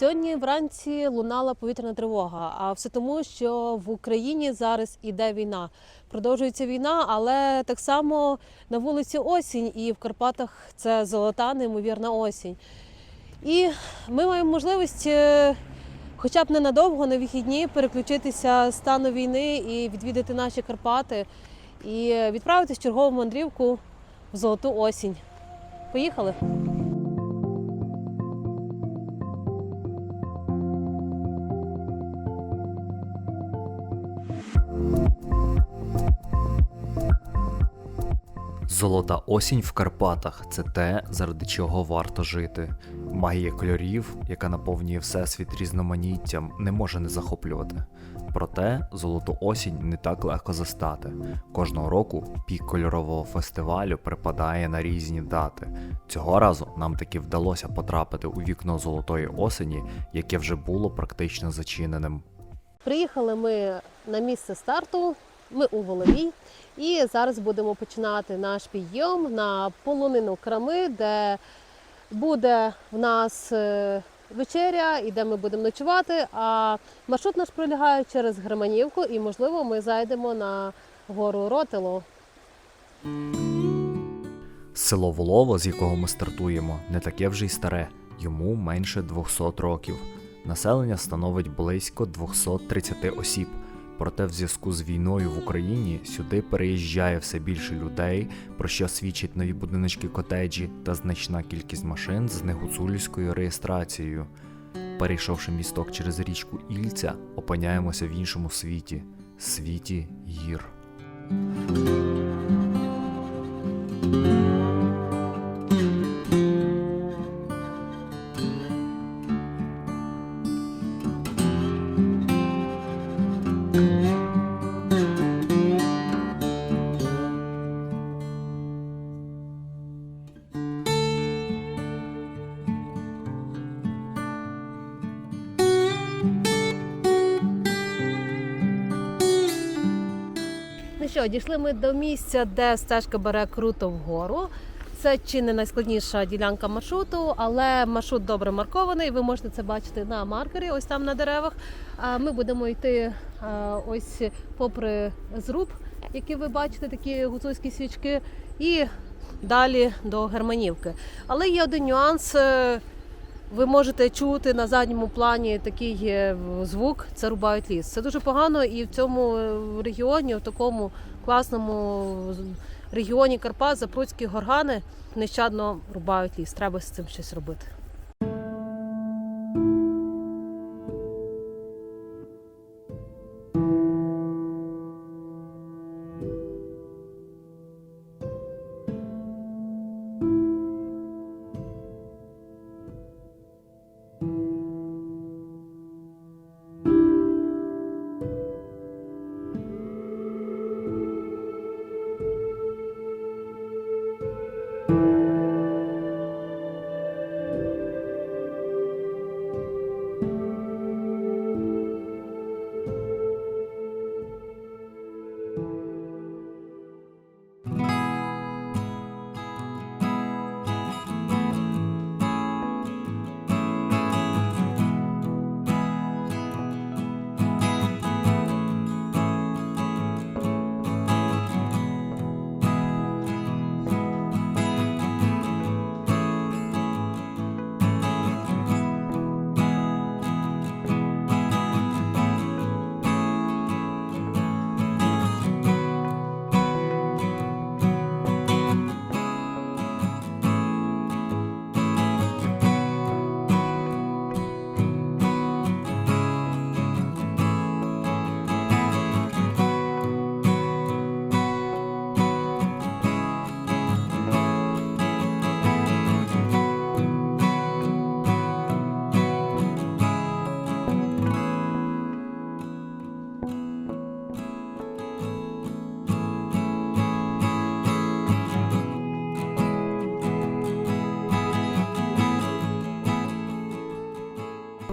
Сьогодні вранці лунала повітряна тривога. А все тому, що в Україні зараз іде війна. Продовжується війна, але так само на вулиці осінь, і в Карпатах це золота, неймовірна осінь. І ми маємо можливість, е, хоча б ненадовго на вихідні, переключитися з стану війни і відвідати наші Карпати, і відправитись чергову мандрівку в золоту осінь. Поїхали! Золота осінь в Карпатах це те, заради чого варто жити. Магія кольорів, яка наповнює всесвіт різноманіттям, не може не захоплювати. Проте золоту осінь не так легко застати. Кожного року пік кольорового фестивалю припадає на різні дати. Цього разу нам таки вдалося потрапити у вікно золотої осені, яке вже було практично зачиненим. Приїхали ми на місце старту. Ми у Воловій, і зараз будемо починати наш підйом на полонину Крами, де буде в нас е, вечеря і де ми будемо ночувати. А маршрут наш пролягає через Германівку, і можливо ми зайдемо на гору Ротило. Село Волово, з якого ми стартуємо, не таке вже й старе, йому менше 200 років. Населення становить близько 230 осіб. Проте, в зв'язку з війною в Україні сюди переїжджає все більше людей, про що свідчать нові будиночки котеджі та значна кількість машин з негуцульською реєстрацією. Перейшовши місток через річку Ільця, опиняємося в іншому світі світі гір. Що, дійшли ми до місця, де стежка бере круто вгору. Це чи не найскладніша ділянка маршруту, але маршрут добре маркований. Ви можете це бачити на маркері, ось там на деревах. Ми будемо йти ось попри зруб, який ви бачите, такі гуцульські свічки, і далі до Германівки. Але є один нюанс. е, Ви можете чути на задньому плані такий е, звук, це рубають ліс. Це дуже погано, і в цьому е, регіоні, в такому класному регіоні Карпат, Запруцькі горгани нещадно рубають ліс. Треба з цим щось робити.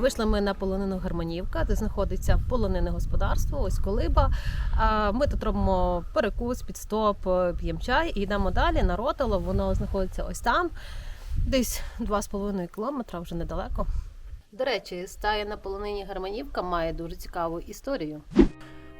Вийшли ми на полонину Германівка, де знаходиться полонине господарство, ось колиба. Ми тут робимо перекус, підстоп, п'ємо чай і йдемо далі на ротало. Воно знаходиться ось там, десь 2,5 кілометра, вже недалеко. До речі, стая на полонині Гарманівка має дуже цікаву історію.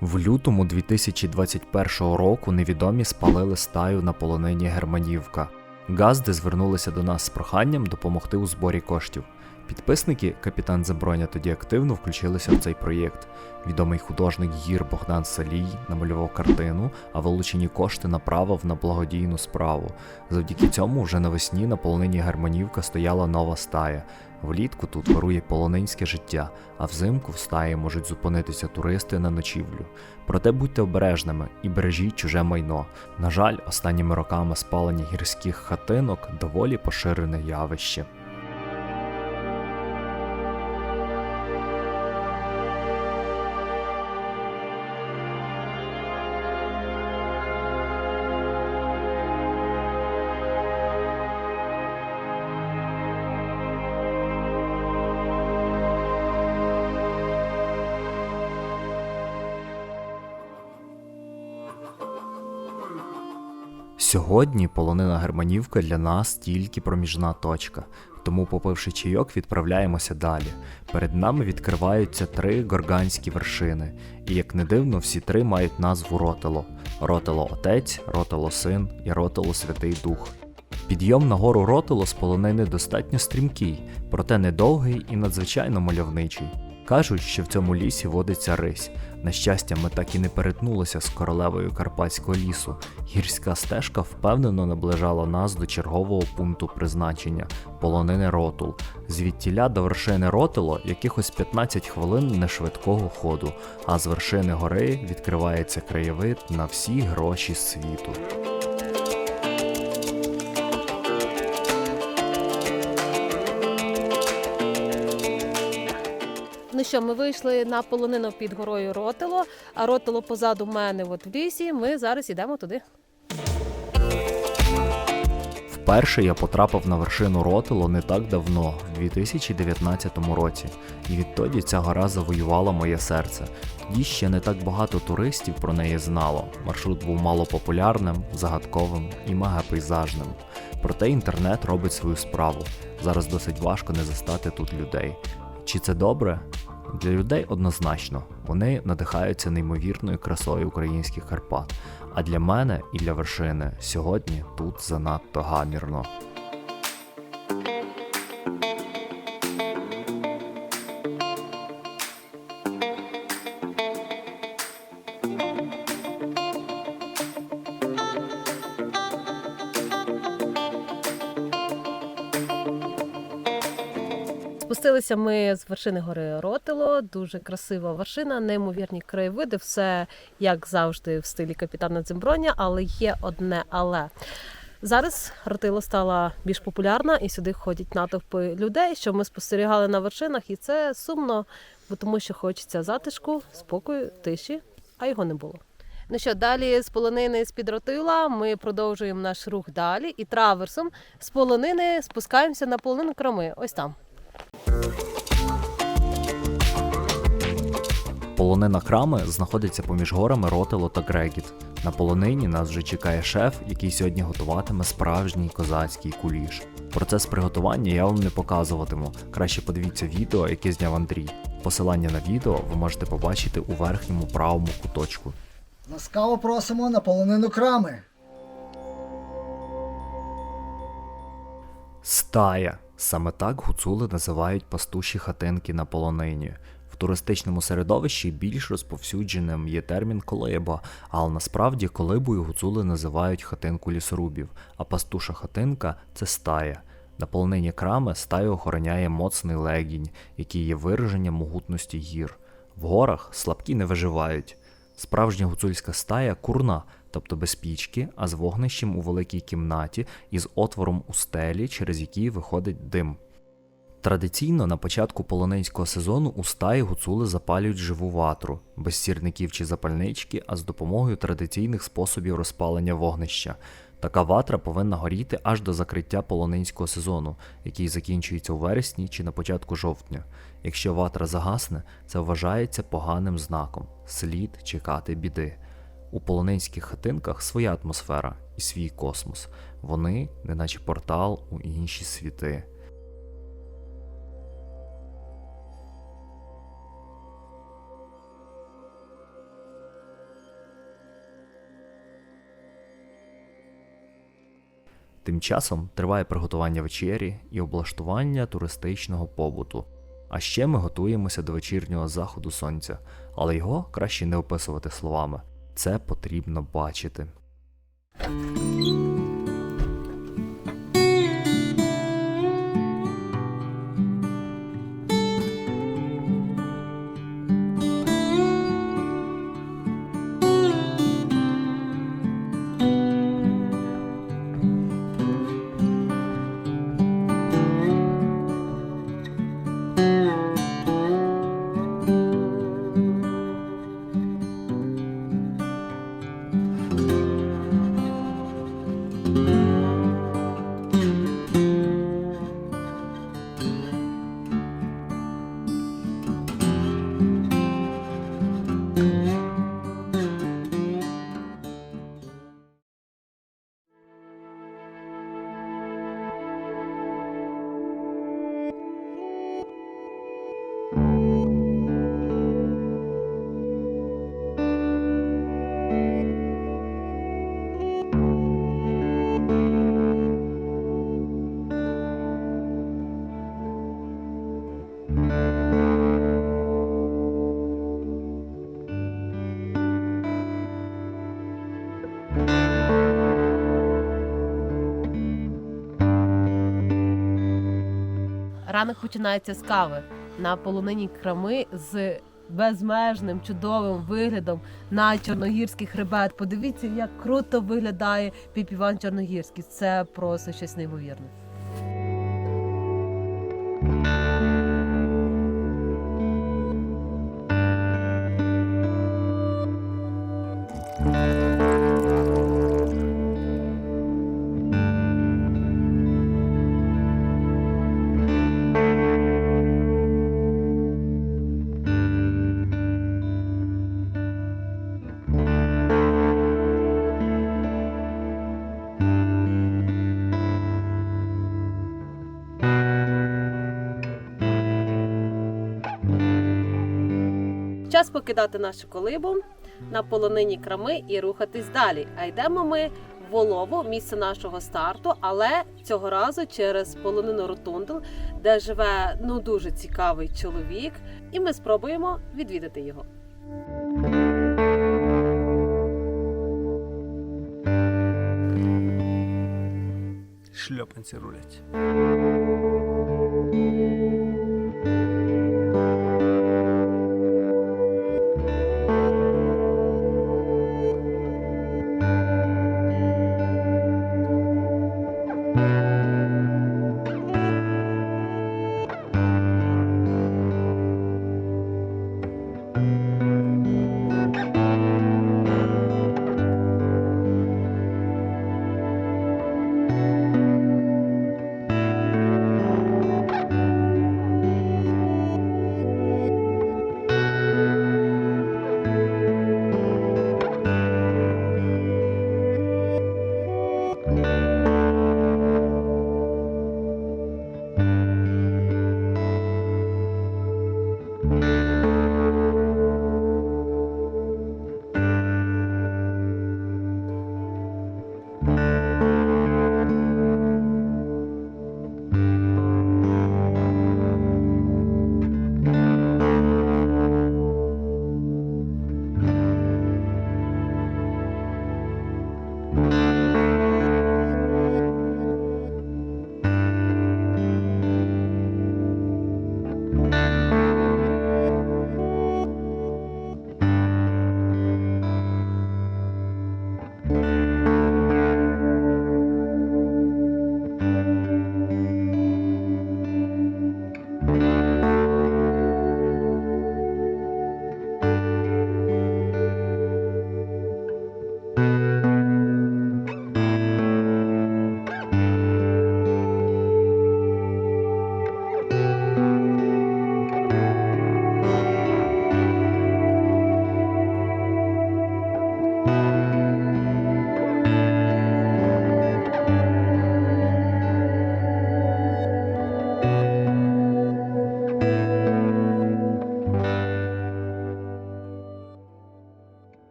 В лютому 2021 року невідомі спалили стаю на полонині Германівка. Газди звернулися до нас з проханням допомогти у зборі коштів. Підписники капітан Заброня тоді активно включилися в цей проєкт. Відомий художник гір Богдан Салій намалював картину, а вилучені кошти направив на благодійну справу. Завдяки цьому вже навесні на полонині Германівка стояла нова стая. Влітку тут вирує полонинське життя, а взимку в стаї можуть зупинитися туристи на ночівлю. Проте будьте обережними і бережіть чуже майно. На жаль, останніми роками спалення гірських хатинок доволі поширене явище. Сьогодні полонина Германівка для нас тільки проміжна точка. Тому, попивши чайок, відправляємося далі. Перед нами відкриваються три горганські вершини, і як не дивно, всі три мають назву Ротело: Ротело Отець, Ротело Син і Ротело Святий Дух. Підйом на гору Ротело з полонини достатньо стрімкий, проте недовгий і надзвичайно мальовничий. Кажуть, що в цьому лісі водиться рись. На щастя, ми так і не перетнулися з королевою Карпатського лісу. Гірська стежка впевнено наближала нас до чергового пункту призначення полонини Ротул. Звідтіля до вершини Ротело якихось 15 хвилин нешвидкого ходу, а з вершини гори відкривається краєвид на всі гроші світу. Що, ми вийшли на полонину під горою Ротело, а Ротело позаду мене от в лісі. Ми зараз йдемо туди. Вперше я потрапив на вершину Ротело не так давно, в 2019 році, і відтоді ця гора завоювала моє серце. Тоді ще не так багато туристів про неї знало. Маршрут був малопопулярним, загадковим і мегапейзажним. Проте інтернет робить свою справу. Зараз досить важко не застати тут людей. Чи це добре? Для людей однозначно, вони надихаються неймовірною красою українських Карпат. А для мене і для вершини сьогодні тут занадто гамірно. Спустилися ми з вершини гори Ротело. Дуже красива вершина, неймовірні краєвиди. Все як завжди в стилі капітана Дземброня, але є одне але. Зараз Ротило стала більш популярна, і сюди ходять натовпи людей, що ми спостерігали на вершинах, і це сумно, бо тому що хочеться затишку, спокою, тиші, а його не було. Ну що, далі з полонини з-під Ротила ми продовжуємо наш рух далі і траверсом з полонини спускаємося на полонину Кроми. Ось там. Полонина крами знаходиться поміж горами Ротело та Грегіт. На полонині нас вже чекає шеф, який сьогодні готуватиме справжній козацький куліш. Процес приготування я вам не показуватиму. Краще подивіться відео, яке зняв Андрій. Посилання на відео ви можете побачити у верхньому правому куточку. Ласкаво просимо на полонину крами. Стая. Саме так гуцули називають пастуші хатинки на полонині. Туристичному середовищі більш розповсюдженим є термін колиба, але насправді колибою гуцули називають хатинку лісорубів, а пастуша хатинка це стая. На полонині крами стаю охороняє моцний легінь, який є вираженням могутності гір. В горах слабкі не виживають. Справжня гуцульська стая курна, тобто без пічки, а з вогнищем у великій кімнаті і з отвором у стелі, через який виходить дим. Традиційно на початку полонинського сезону у стаї гуцули запалюють живу ватру, без сірників чи запальнички, а з допомогою традиційних способів розпалення вогнища. Така ватра повинна горіти аж до закриття полонинського сезону, який закінчується у вересні чи на початку жовтня. Якщо ватра загасне, це вважається поганим знаком, слід чекати біди. У полонинських хатинках своя атмосфера і свій космос. Вони, неначе портал у інші світи. Тим часом триває приготування вечері і облаштування туристичного побуту. А ще ми готуємося до вечірнього заходу сонця, але його краще не описувати словами. Це потрібно бачити. Ранок починається з кави на полонині крами з безмежним чудовим виглядом на чорногірський хребет. Подивіться, як круто виглядає піпіван Чорногірський. Це просто щось неймовірне. Час покидати нашу колибу на полонині крами і рухатись далі. А йдемо ми в Волово, місце нашого старту, але цього разу через полонину Ротундел, де живе ну дуже цікавий чоловік, і ми спробуємо відвідати його. Шльопанці рулять.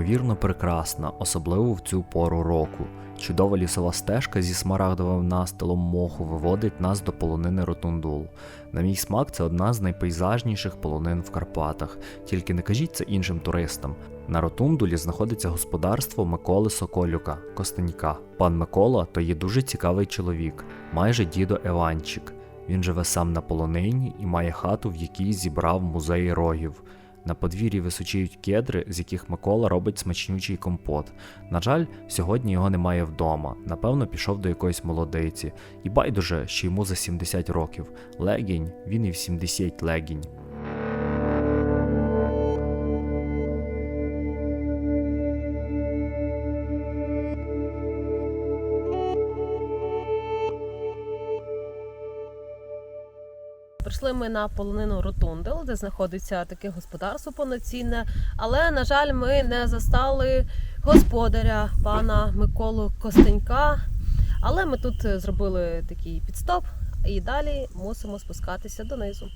Неймовірно прекрасна, особливо в цю пору року. Чудова лісова стежка зі смарагдовим настилом моху виводить нас до полонини Ротундул. На мій смак, це одна з найпейзажніших полонин в Карпатах. Тільки не кажіть це іншим туристам. На Ротундулі знаходиться господарство Миколи Соколюка, Костенька. Пан Микола то є дуже цікавий чоловік, майже дідо Еванчик. Він живе сам на полонині і має хату, в якій зібрав музей рогів. На подвір'ї височіють кедри, з яких Микола робить смачнючий компот. На жаль, сьогодні його немає вдома. Напевно, пішов до якоїсь молодиці. І байдуже, що йому за 70 років. Легінь, він і в 70 легінь. Ми на полонину Ротундел, де знаходиться таке господарство повноцінне. Але, на жаль, ми не застали господаря пана Миколу Костенька. Але ми тут е, зробили такий підстоп і далі мусимо спускатися донизу.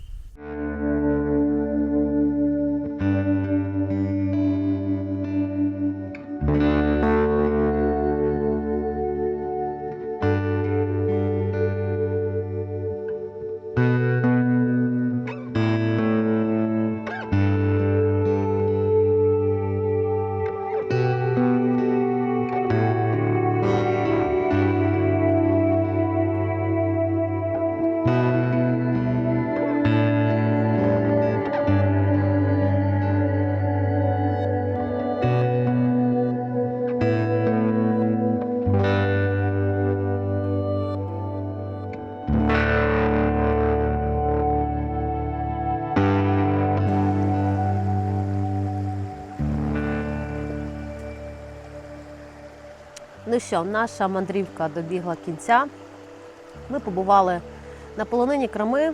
Ну що, наша мандрівка добігла кінця. Ми побували на полонині Крами.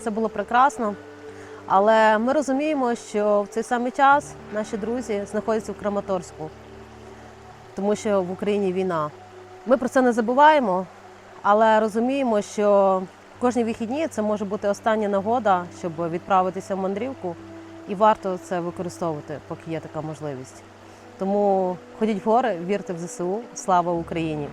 Це було прекрасно. Але ми розуміємо, що в цей самий час наші друзі знаходяться в Краматорську, тому що в Україні війна. Ми про це не забуваємо, але розуміємо, що кожні вихідні це може бути остання нагода, щоб відправитися в мандрівку, і варто це використовувати, поки є така можливість. Тому ходіть в гори, вірте в ЗСУ. Слава Україні!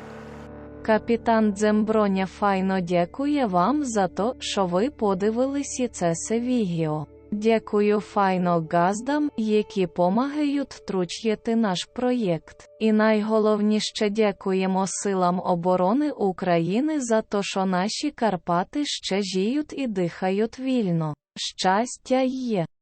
Капітан Дземброня файно дякує вам за то, що ви подивилися це відео. Дякую файно газдам, які помагають втручити наш проєкт. І найголовніше дякуємо силам оборони України за то, що наші Карпати ще жіють і дихають вільно. Щастя є!